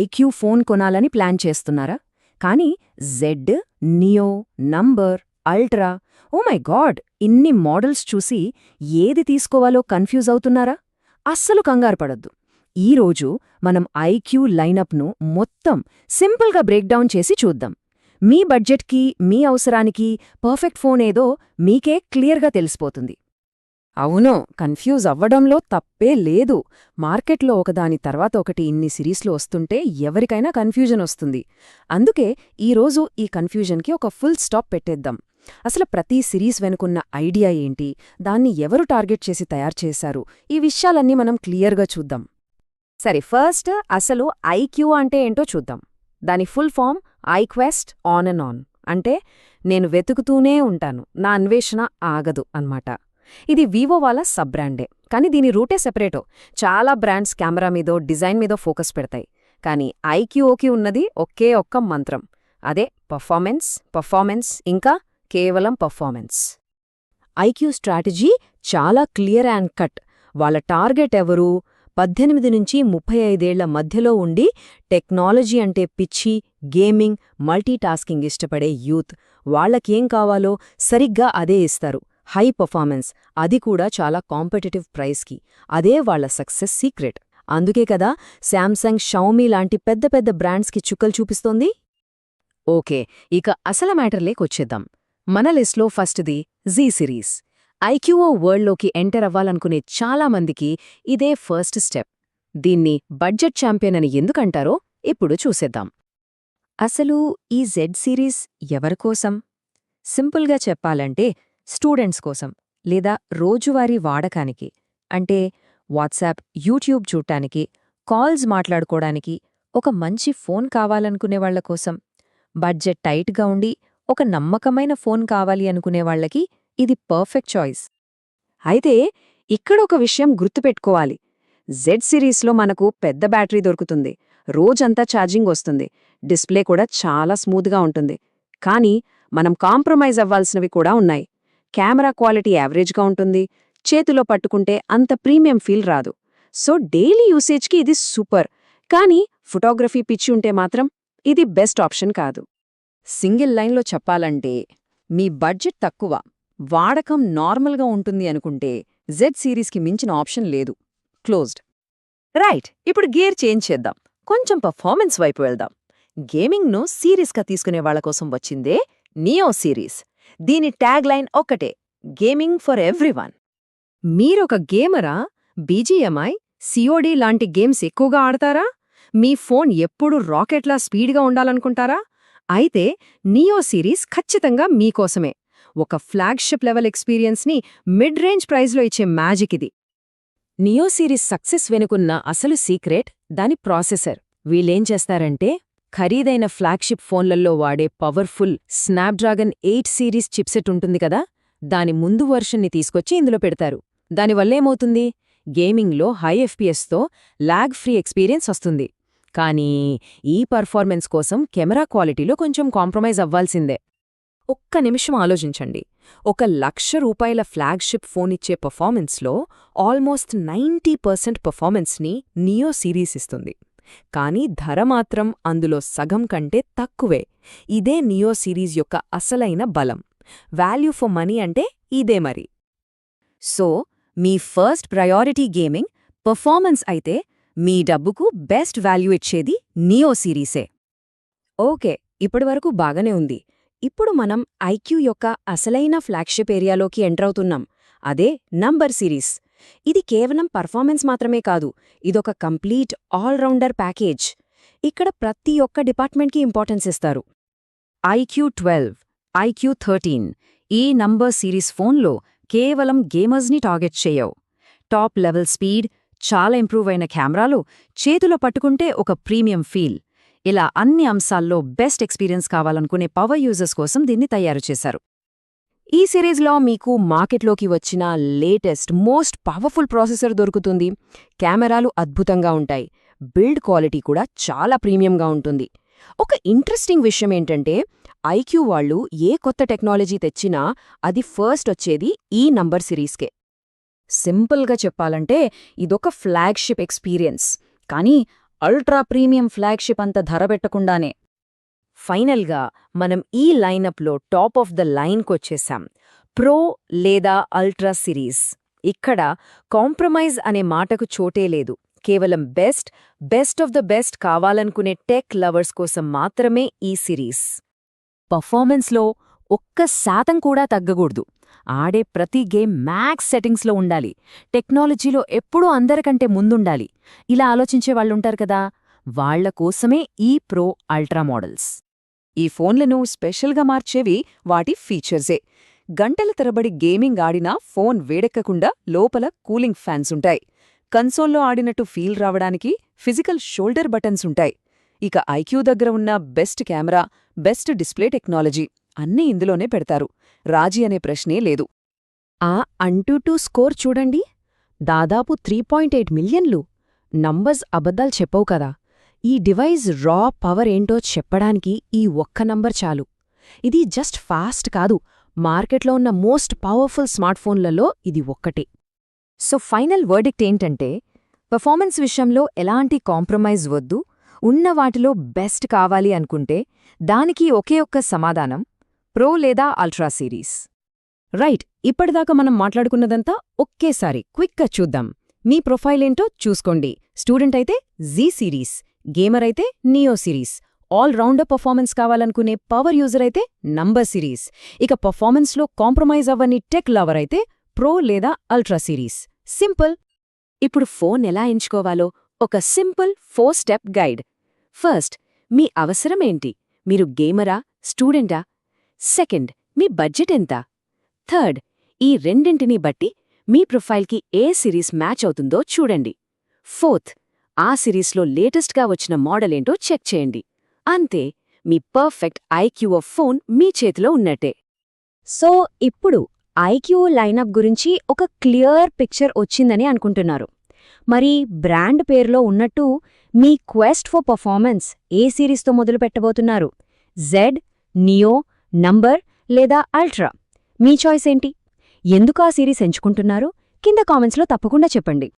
IQ phone కొనాలని plan చేస్తున్నారా? కానీ Z neo number ultra oh my god ఇన్ని మోడల్స్ చూసి ఏది తీసుకోవాలో కన్ఫ్యూజ్ అవుతున్నారా? అస్సలు కంగారు పడద్దు. ఈరోజు మనం ఐక్యూ లైనప్ను మొత్తం సింపుల్గా బ్రేక్డౌన్ చేసి చూద్దాం. మీ బడ్జెట్కి మీ అవసరానికి పర్ఫెక్ట్ ఫోన్ ఏదో మీకే క్లియర్గా తెలిసిపోతుంది. అవును కన్ఫ్యూజ్ అవ్వడంలో తప్పే లేదు. మార్కెట్లో ఒకదాని తర్వాత ఒకటి ఇన్ని సిరీస్లు వస్తుంటే ఎవరికైనా కన్ఫ్యూజన్ వస్తుంది. అందుకే ఈరోజు ఈ కన్ఫ్యూజన్కి ఒక ఫుల్ స్టాప్ పెట్టేద్దాం. అసలు ప్రతి సిరీస్ వెనుకున్న ఐడియా ఏంటి? దాన్ని ఎవరు టార్గెట్ చేసి తయారు చేశారు? ఈ విషయాలన్నీ మనం క్లియర్గా చూద్దాం. సరే ఫస్ట్ అసలు ఐక్యూ అంటే ఏంటో చూద్దాం. దాని full form I quest on and on. అంటే నేను వెతుకుతూనే ఉంటాను. నా అన్వేషణ ఆగదు అన్నమాట. ఇది వివో వాళ్ళ సబ్ బ్రాండే కానీ దీని రూటే సెపరేటో చాలా బ్రాండ్స్ కెమెరా మీదో డిజైన్ మీదో ఫోకస్ పెడతాయి. కానీ ఐక్యూఓకి ఉన్నది ఒకే ఒక్క మంత్రం. అదే పర్ఫార్మెన్స్ పర్ఫార్మెన్స్ ఇంకా కేవలం పర్ఫార్మెన్స్ ఐక్యూ స్ట్రాటజీ చాలా క్లియర్ అండ్ కట్ వాళ్ళ టార్గెట్ ఎవరు? పద్దెనిమిది నుంచి ముప్పై ఐదేళ్ళ మధ్యలో ఉండి టెక్నాలజీ అంటే పిచ్చి గేమింగ్ మల్టీటాస్కింగ్ ఇష్టపడే యూత్ వాళ్ళకేం కావాలో సరిగ్గా అదే ఇస్తారు. హై పర్ఫార్మెన్స్ అది కూడా చాలా కాంపిటేటివ్ ప్రైస్కి అదే వాళ్ళ సక్సెస్ సీక్రెట్. అందుకే కదా శాంసంగ్ షౌమీ లాంటి పెద్ద పెద్ద బ్రాండ్స్కి చుక్కలు చూపిస్తోంది? ఓకే ఇక అసలు మ్యాటర్లేకొచ్చేద్దాం మన లిస్ట్లో ఫస్ట్ది జీ సిరీస్. ఐక్యూఓ వరల్డ్లోకి ఎంటర్ అవ్వాలనుకునే చాలామందికి ఇదే ఫస్ట్ స్టెప్. దీన్ని బడ్జెట్ ఛాంపియన్ అని ఎందుకంటారో ఇప్పుడు చూసేద్దాం. అసలు ఈ జెడ్ సిరీస్ ఎవరికోసం సింపుల్గా చెప్పాలంటే స్టూడెంట్స్ కోసం లేదా రోజువారీ వాడకానికి అంటే వాట్సాప్ యూట్యూబ్ చూడటానికి కాల్స్ మాట్లాడుకోవడానికి ఒక మంచి ఫోన్ కావాలనుకునేవాళ్ళ కోసం బడ్జెట్ టైట్గా ఉండి ఒక నమ్మకమైన ఫోన్ కావాలి అనుకునేవాళ్ళకి ఇది పర్ఫెక్ట్ చాయిస్. అయితే ఇక్కడ ఒక విషయం గుర్తుపెట్టుకోవాలి. జెడ్ సిరీస్లో మనకు పెద్ద బ్యాటరీ దొరుకుతుంది. రోజంతా ఛార్జింగ్ వస్తుంది. డిస్ప్లే కూడా చాలా స్మూత్గా ఉంటుంది. కానీ మనం కాంప్రమైజ్ అవ్వాల్సినవి కూడా ఉన్నాయి. కెమెరా క్వాలిటీ యావరేజ్గా ఉంటుంది. చేతిలో పట్టుకుంటే అంత ప్రీమియం ఫీల్ రాదు. సో డైలీ యూసేజ్కి ఇది సూపర్. కానీ ఫోటోగ్రఫీ పిచ్చి ఉంటే మాత్రం ఇది బెస్ట్ ఆప్షన్ కాదు. సింగిల్ లైన్లో చెప్పాలంటే మీ బడ్జెట్ తక్కువ వాడకం నార్మల్గా ఉంటుంది అనుకుంటే జెడ్ సిరీస్కి మించిన ఆప్షన్ లేదు. క్లోజ్డ్. రైట్ ఇప్పుడు గేర్ చేంజ్ చేద్దాం. కొంచెం పర్ఫార్మెన్స్ వైపు వెళ్దాం. గేమింగ్ను సీరియస్గా తీసుకునే వాళ్ళ కోసం వచ్చిందే నియో సిరీస్. దీని ట్యాగ్ లైన్ ఒక్కటే. Gaming for everyone. మీరొక గేమరా? బీజీఎంఐ సిఓడి లాంటి గేమ్స్ ఎక్కువగా ఆడతారా? మీ ఫోన్ ఎప్పుడూ రాకెట్లా స్పీడ్గా ఉండాలనుకుంటారా? అయితే నియో సిరీస్ ఖచ్చితంగా మీకోసమే. ఒక ఫ్లాగ్షిప్ లెవెల్ ఎక్స్పీరియన్స్ని మిడ్ రేంజ్ ప్రైజ్లో ఇచ్చే మ్యాజిక్ ఇది నియో సిరీస్ సక్సెస్ వెనుకున్న అసలు సీక్రెట్ దాని ప్రాసెసర్. వీళ్ళేం చేస్తారంటే ఖరీదైన ఫ్లాగ్షిప్ ఫోన్లల్లో వాడే powerful Snapdragon eight series chipset ఉంటుంది కదా? దాని ముందు వర్షన్ని తీసుకొచ్చి ఇందులో పెడతారు. దానివల్లేమవుతుంది? గేమింగ్లో హై ఎఫ్పిఎస్తో లాగ్ ఫ్రీ ఎక్స్పీరియన్స్ వస్తుంది. కానీ ఈ పర్ఫార్మెన్స్ కోసం కెమెరా క్వాలిటీలో కొంచెం కాంప్రమైజ్ అవ్వాల్సిందే. ఒక్క నిమిషం ఆలోచించండి. ఒక లక్ష రూపాయల ఫ్లాగ్షిప్ ఫోన్ ఇచ్చే పర్ఫార్మెన్స్లో ఆల్మోస్ట్ నైంటీ పర్సెంట్ పర్ఫార్మెన్స్ని నియో సిరీస్ ఇస్తుంది. కానీ ధర మాత్రం అందులో సగం కంటే తక్కువే. ఇదే నియో సిరీస్ యొక్క అసలైన బలం. వాల్యూ ఫర్ మనీ అంటే ఇదే మరి. సో మీ ఫస్ట్ ప్రయారిటీ గేమింగ్ పర్ఫార్మెన్స్ అయితే మీ డబ్బుకు బెస్ట్ వాల్యూ ఇచ్చేది నియో సిరీసే. ఓకే ఇప్పటివరకు బాగానే ఉంది. ఇప్పుడు మనం ఐక్యూ యొక్క అసలైన ఫ్లాగ్షిప్ ఏరియాలోకి ఎంటర్ అవుతున్నాం. అదే నంబర్ సిరీస్. ఇది కేవలం పర్ఫార్మెన్స్ మాత్రమే కాదు ఇదొక కంప్లీట్ ఆల్రౌండర్ ప్యాకేజ్. ఇక్కడ ప్రతి ఒక్క డిపార్ట్మెంట్కి ఇంపార్టెన్స్ ఇస్తారు. ఐక్యూ ట్వెల్వ్ ఐక్యూ థర్టీన్ ఈ నంబర్ సిరీస్ ఫోన్లో కేవలం గేమర్స్ని టార్గెట్ చేయవు. టాప్ లెవెల్ స్పీడ్ చాలా ఇంప్రూవ్ అయిన కెమెరాలు చేతిలో పట్టుకుంటే ఒక ప్రీమియం ఫీల్. ఇలా అన్ని అంశాల్లో బెస్ట్ ఎక్స్పీరియన్స్ కావాలనుకునే పవర్ యూజర్స్ కోసం దీన్ని తయారు చేశారు. ఈ సిరీస్లో మీకు మార్కెట్లోకి వచ్చిన లేటెస్ట్ మోస్ట్ పవర్ఫుల్ ప్రాసెసర్ దొరుకుతుంది. కెమెరాలు అద్భుతంగా ఉంటాయి. బిల్డ్ క్వాలిటీ కూడా చాలా ప్రీమియంగా ఉంటుంది. ఒక ఇంట్రెస్టింగ్ విషయం ఏంటంటే ఐక్యూ వాళ్ళు ఏ కొత్త టెక్నాలజీ తెచ్చినా అది ఫస్ట్ వచ్చేది ఈ నంబర్ సిరీస్కే. సింపుల్గా చెప్పాలంటే ఇదొక ఫ్లాగ్షిప్ ఎక్స్పీరియన్స్. కానీ అల్ట్రా ప్రీమియం ఫ్లాగ్షిప్ అంత ధర పెట్టకుండానే ఫైనల్గా మనం ఈ లైనప్లో టాప్ ఆఫ్ ద లైన్కొచ్చేసాం. ప్రో లేదా అల్ట్రా సిరీస్. ఇక్కడ కాంప్రమైజ్ అనే మాటకు చోటే లేదు. కేవలం best best of the best కావాలనుకునే టెక్ లవర్స్ కోసం మాత్రమే ఈ సిరీస్. పర్ఫార్మెన్స్లో ఒక్క శాతం కూడా తగ్గకూడదు. ఆడే ప్రతి గేమ్ మ్యాక్స్ సెట్టింగ్స్లో ఉండాలి. టెక్నాలజీలో ఎప్పుడూ అందరికంటే ముందుండాలి. ఇలా ఆలోచించే వాళ్ళుంటారు కదా? వాళ్ళ కోసమే ఈ ప్రో అల్ట్రా మోడల్స్. ఈ ఫోన్లను స్పెషల్గా మార్చేవి వాటి ఫీచర్సే. గంటల తరబడి గేమింగ్ ఆడినా ఫోన్ వేడెక్కకుండా లోపల కూలింగ్ ఫ్యాన్స్ ఉంటాయి. కన్సోల్లో ఆడినట్టు ఫీల్ రావడానికి ఫిజికల్ షోల్డర్ బటన్స్ ఉంటాయి. ఇక ఐక్యూ దగ్గర ఉన్న best camera best display technology అన్నీ ఇందులోనే పెడతారు. రాజీ అనే ప్రశ్నే లేదు. ఆ అంటూ టూ స్కోర్ చూడండి. దాదాపు త్రీ పాయింట్ ఎయిట్ మిలియన్లు. నంబర్స్ అబద్ధాలు చెప్పవు కదా. ఈ డివైస్ రా పవర్ ఏంటో చెప్పడానికి ఈ ఒక్క నంబర్ చాలు. ఇది జస్ట్ ఫాస్ట్ కాదు మార్కెట్లో ఉన్న మోస్ట్ పవర్ఫుల్ స్మార్ట్ఫోన్లలో ఇది ఒక్కటే. సో ఫైనల్ వర్డిక్ట్ ఏంటంటే పెర్ఫార్మెన్స్ విషయంలో ఎలాంటి కాంప్రమైజ్ వద్దు ఉన్న వాటిలో బెస్ట్ కావాలి అనుకుంటే దానికి ఒకే ఒక్క సమాధానం ప్రో లేదా అల్ట్రా సిరీస్. రైట్ ఇప్పటిదాకా మనం మాట్లాడుకున్నదంతా ఒకేసారి క్విక్గా చూద్దాం. మీ ప్రొఫైల్ ఏంటో చూసుకోండి. స్టూడెంట్ అయితే జీ సిరీస్. గేమర్ అయితే Neo series. All rounder performance కావాలనుకునే పవర్ యూజర్ అయితే నంబర్ సిరీస్. ఇక పర్ఫార్మెన్స్లో కాంప్రమైజ్ అవ్వని టెక్ లవర్ అయితే ప్రో లేదా అల్ట్రా సిరీస్. సింపుల్. ఇప్పుడు ఫోన్ ఎలా ఎంచుకోవాలో ఒక simple four step guide. First మీ అవసరమేంటి మీరు గేమరా? స్టూడెంటా? సెకండ్ మీ బడ్జెట్ ఎంత? థర్డ్ ఈ రెండింటినీ బట్టి మీ ప్రొఫైల్కి ఏ సిరీస్ మ్యాచ్ అవుతుందో చూడండి. ఫోర్త్ ఆ సిరీస్లో లేటెస్ట్గా వచ్చిన మోడలేంటో చెక్ చేయండి. అంతే మీ పర్ఫెక్ట్ ఐక్యూ ఆఫ్ ఫోన్ మీ చేతిలో ఉన్నట్టే. సో ఇప్పుడు ఐక్యూ లైనప్ గురించి ఒక క్లియర్ పిక్చర్ వచ్చిందని అనుకుంటున్నారు. మరి బ్రాండ్ పేరులో ఉన్నట్టు మీ క్వెస్ట్ ఫర్ పర్ఫార్మెన్స్ ఏ సిరీస్తో మొదలు పెట్టబోతున్నారు? జెడ్ నియో నంబర్ లేదా అల్ట్రా? మీ చాయిస్ ఏంటి? ఎందుకు ఆ సిరీస్ ఎంచుకుంటున్నారు? కింద కామెంట్స్లో తప్పకుండా చెప్పండి.